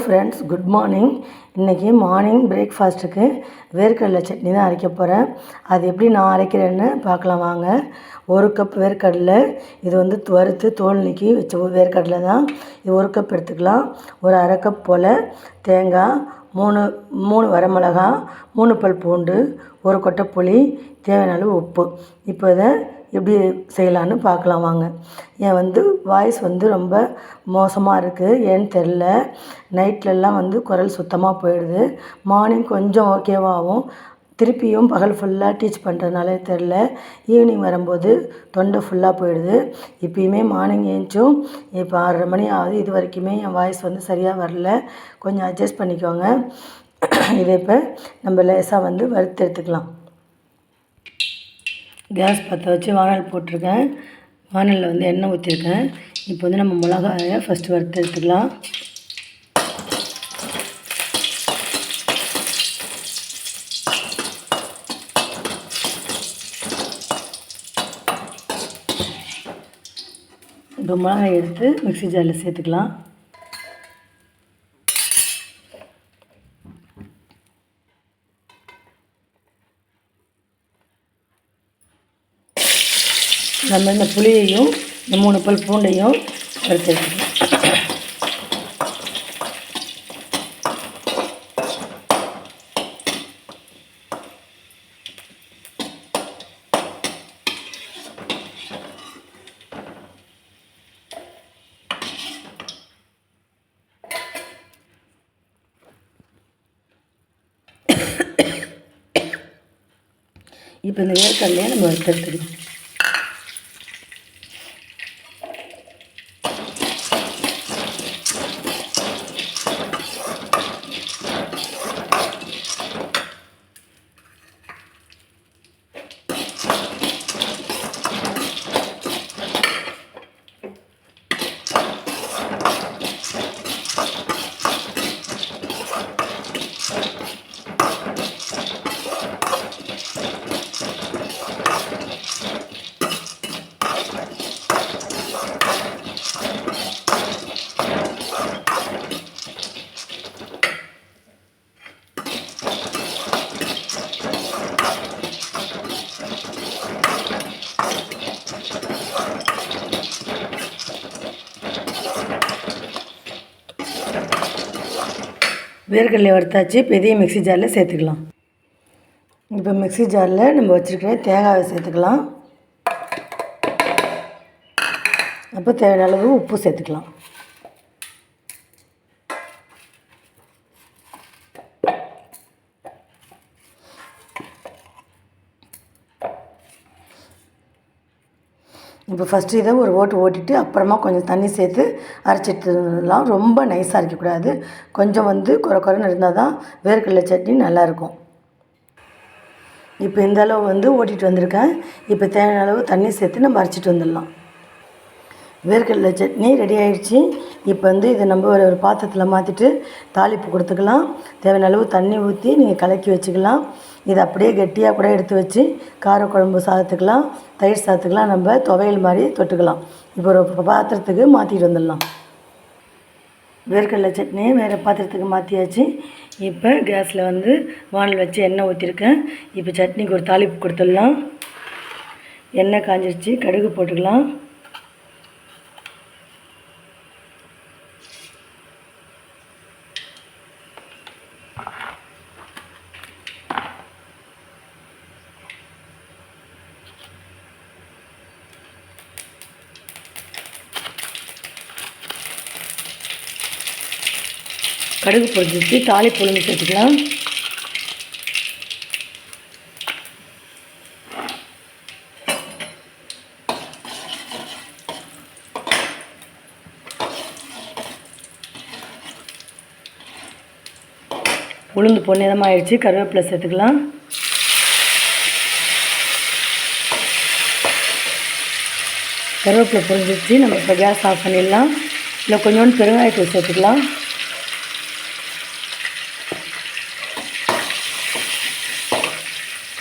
Friends good morning இன்றைக்கி morning பிரேக்ஃபாஸ்ட்டுக்கு வேர்க்கடலை சட்னி தான் அரைக்க போகிறேன் அது எப்படி நான் அரைக்கிறேன்னு பார்க்கலாம் வாங்க. ஒரு கப் வேர்க்கடலை இது வந்து வறுத்து தோல் நீக்கி வச்ச வேர்க்கடலை தான். இது ஒரு கப் எடுத்துக்கலாம். ஒரு அரை கப் போல் தேங்காய் மூணு மூணு வரமிளகா மூணு பல் பூண்டு ஒரு கொட்டை புளி தேவையான அளவு உப்பு. இப்போ இதை எப்படி செய்யலான்னு பார்க்கலாம் வாங்க. என் வந்து வாய்ஸ் வந்து ரொம்ப மோசமாக இருக்குது ஏன்னு தெரில நைட்லலாம் வந்து குரல் சுத்தமாக போயிடுது. மார்னிங் கொஞ்சம் ஓகேவாகும் திருப்பியும் பகல் ஃபுல்லாக டீச் பண்ணுறதுனாலே தெரில ஈவினிங் வரும்போது தொண்டை ஃபுல்லாக போயிடுது. இப்பயுமே மார்னிங் ஏஞ்சும். இப்போ ஆறரை மணி ஆகுது. இது வரைக்குமே என் வாய்ஸ் வந்து சரியாக வரல. கொஞ்சம் அட்ஜஸ்ட் பண்ணிக்கோங்க. இதை இப்போ நம்ம லேசாக வந்து வறுத்து எடுத்துக்கலாம். கேஸ் பற்ற வச்சு வானல் போட்டிருக்கேன். வானலில் வந்து எண்ணெய் ஊற்றிருக்கேன் இப்போ வந்து நம்ம மிளகாயை ஃபஸ்ட்டு வறுத்து எடுத்துக்கலாம். இப்போ மிளகாய் எடுத்து மிக்ஸி ஜாரில் சேர்த்துக்கலாம். நம்ம இந்த புளியையும் இந்த மூணு பல் பூண்டையும் வறுத்து எடுத்துக்கலாம். இப்போ இந்த வேர்க்கடலையை நம்ம வறுத்து வேர்க்கடலை வறுத்தாச்சு இப்போ இதையும் மிக்ஸி ஜாரில் சேர்த்துக்கலாம். இப்போ மிக்ஸி ஜாரில் நம்ம வச்சுருக்கிற தேங்காயை சேர்த்துக்கலாம். அப்போ தேவையான அளவு உப்பு சேர்த்துக்கலாம். இப்போ ஃபஸ்ட்டு இதை ஒரு ஓட்டு ஓட்டிட்டு அப்புறமா கொஞ்சம் தண்ணி சேர்த்து அரைச்சிட்டுலாம் ரொம்ப நைஸாக அரைக்கக்கூடாது. கொஞ்சம் வந்து குறை குறைன்னு இருந்தால் தான் வேர்க்கடலை சட்னி நல்லாயிருக்கும். இப்போ இந்த அளவு வந்து ஓட்டிகிட்டு வந்திருக்கேன். இப்போ தேவையான அளவு தண்ணி சேர்த்து நம்ம அரைச்சிட்டு வந்துடலாம். வேர்க்கடலை சட்னி ரெடி ஆகிடுச்சி இப்போ வந்து இதை நம்ம ஒரு ஒரு பாத்திரத்தில் மாற்றிட்டு தாளிப்பு கொடுத்துக்கலாம். தேவையான அளவு தண்ணி ஊற்றி நீங்கள் கலக்கி வச்சுக்கலாம். இதை அப்படியே கெட்டியாக கூட எடுத்து வச்சு காரக்குழம்பு சாதத்துக்கெலாம் தயிர் சாதத்துக்கெலாம் நம்ம துவையல் மாதிரி தொட்டுக்கலாம். இப்போ ஒரு பாத்திரத்துக்கு மாற்றிட்டு வந்துடலாம். வேர்க்கடலை சட்னியை வேறு பாத்திரத்துக்கு மாற்றியாச்சு இப்போ கேஸில் வந்து வானல் வச்சு எண்ணெய் ஊற்றிருக்கேன் இப்போ சட்னிக்கு ஒரு தாளிப்பு கொடுத்துடலாம். எண்ணெய் காஞ்சிருச்சு கடுகு போட்டுக்கலாம். கடுகு பொறிஞ்சிச்சு தாலி பொழுந்து சேர்த்துக்கலாம். உளுந்து பொன்னிதமாகிடுச்சு கருவேப்பிலை சேர்த்துக்கலாம். கருவேப்பிலை பொரிஞ்சிச்சு நம்ம இப்போ கேஸ் ஆஃப் பண்ணிடலாம். இல்லை கொஞ்சோண்டு பெருங்காயத்தூள் சேர்த்துக்கலாம்.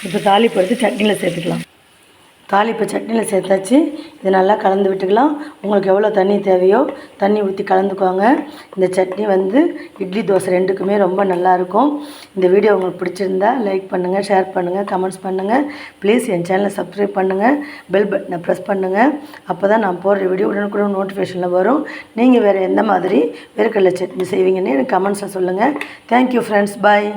இப்போ தாளிப்பு எடுத்து சட்னியில் சேர்த்துக்கலாம். தாளிப்பு சட்னியில் சேர்த்தாச்சு. இது நல்லா கலந்து விட்டுக்கலாம். உங்களுக்கு எவ்வளோ தண்ணி தேவையோ தண்ணி ஊற்றி கலந்துக்கோங்க. இந்த சட்னி வந்து இட்லி தோசை ரெண்டுக்குமே ரொம்ப நல்லாயிருக்கும். இந்த வீடியோ உங்களுக்கு பிடிச்சிருந்தா லைக் பண்ணுங்கள் ஷேர் பண்ணுங்கள் கமெண்ட்ஸ் பண்ணுங்கள் ப்ளீஸ் என் சேனலை சப்ஸ்கிரைப் பண்ணுங்கள் பெல் பட்டனை ப்ரெஸ் பண்ணுங்கள் அப்போ தான் நான் போடுற வீடியோ உடனுக்குடன் நோட்டிஃபிகேஷனில் வரும். நீங்கள் வேறு எந்த மாதிரி வேர்க்கடலை சட்னி செய்வீங்கன்னு எனக்கு கமெண்ட்ஸில் சொல்லுங்கள் தேங்க்யூ ஃப்ரெண்ட்ஸ் பாய்